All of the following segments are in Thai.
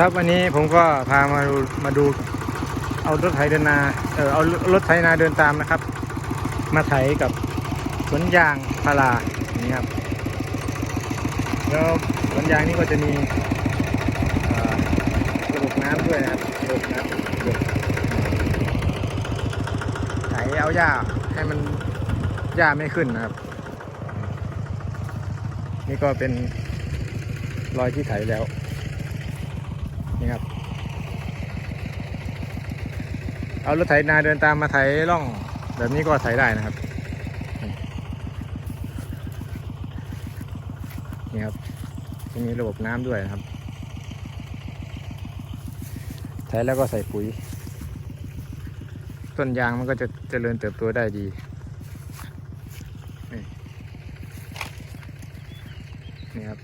ครับวันนี้ผมก็พามาดูมาดูเอารถไถเดินนาเออเอารถไถนาเดินตามนะครับ มาไถกับสวนยางพารานี่ครับแล้วสวนยางนี่ก็จะมีระบบน้ำด้วยนะครับระบบน้ำไถเอาหญ้าให้มันหญ้าไม่ขึ้นนะครับ นี่ก็เป็นรอยที่ไถแล้ว นี่ครับ เอารถไถนาเดินตามมาไถร่อง แบบนี้ก็ไถได้นะครับ นี่ครับจะมีระบบน้ำด้วยนะครับ ไถแล้วก็ใส่ปุ๋ย ต้นยางมันก็จะเจริญเติบโตได้ดีนี่ครับ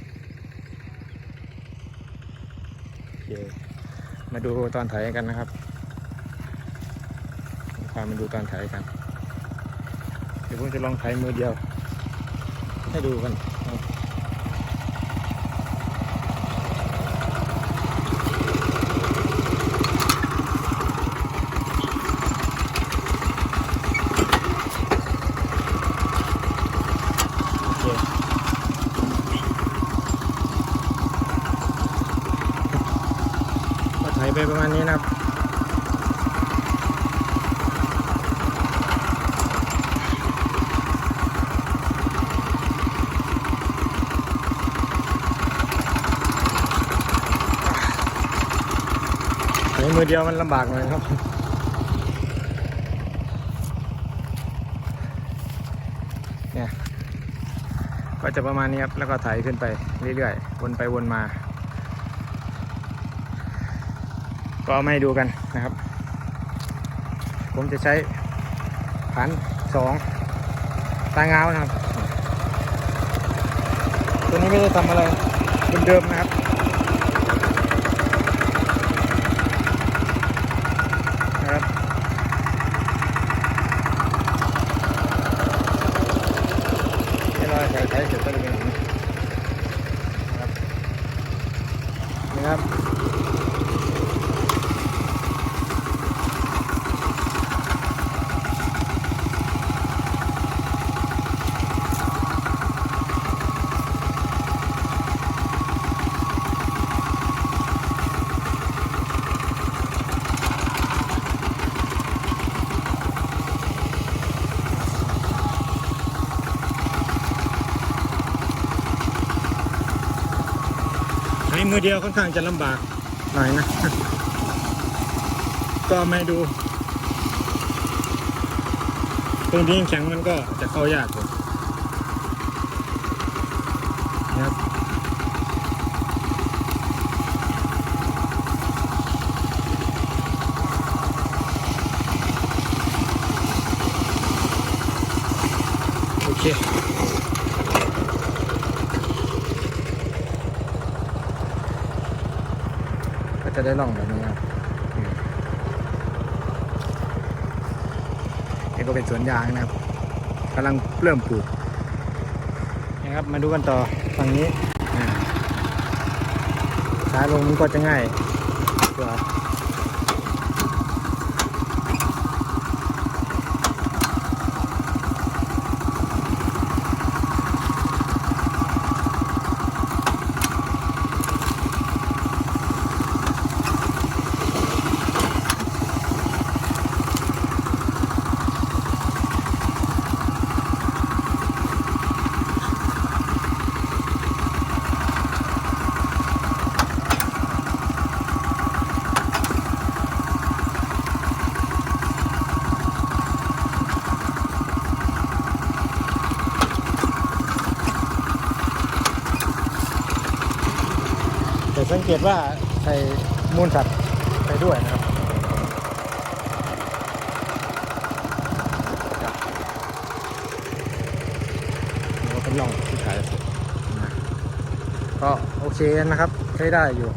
โอเค มาดูตอนถ่ายกันนะครับพามาดูตอนถ่ายกัน เดี๋ยวผมจะลองถ่ายมือเดียว ให้ดูกันครับโอเคก็ไถไปประมาณนี้นะครับใช้มือเดียวมันลำบากหน่อยครับ เนี่ย ก็จะประมาณนี้ครับ แล้วก็ไถขึ้นไปเรื่อยๆ วนไปวนมา ก็เอามาให้ดูกันนะครับ ผมจะใช้พันสองตาเงานะครับ ตัวนี้ไม่ได้ทำอะไรเดิมๆนะครับนะครับเวลาใช้ใช้เสร็จก็จะเป็นอย่างนี้นะครับ มือเดียวค่อนข้างจะลำบากหน่อยนะ ก็ไม่ดู ตรงที่แข็งมันก็จะเข้ายากกว่านะครับ จะได้ล่องแบบนี้ครับอืมนี่ก็เป็นสวนยางนะครับกำลังเริ่มปลูกนะครับมาดูกันต่อฝั่งนี้อ่าช้าลงมันก็จะง่ายกว่า สังเกตว่าใส่มูลสัตว์ไปด้วยนะครับนี่ก็เป็นร่องที่ขายเสร็จนะก็โอเคนะครับใช้ได้อยู่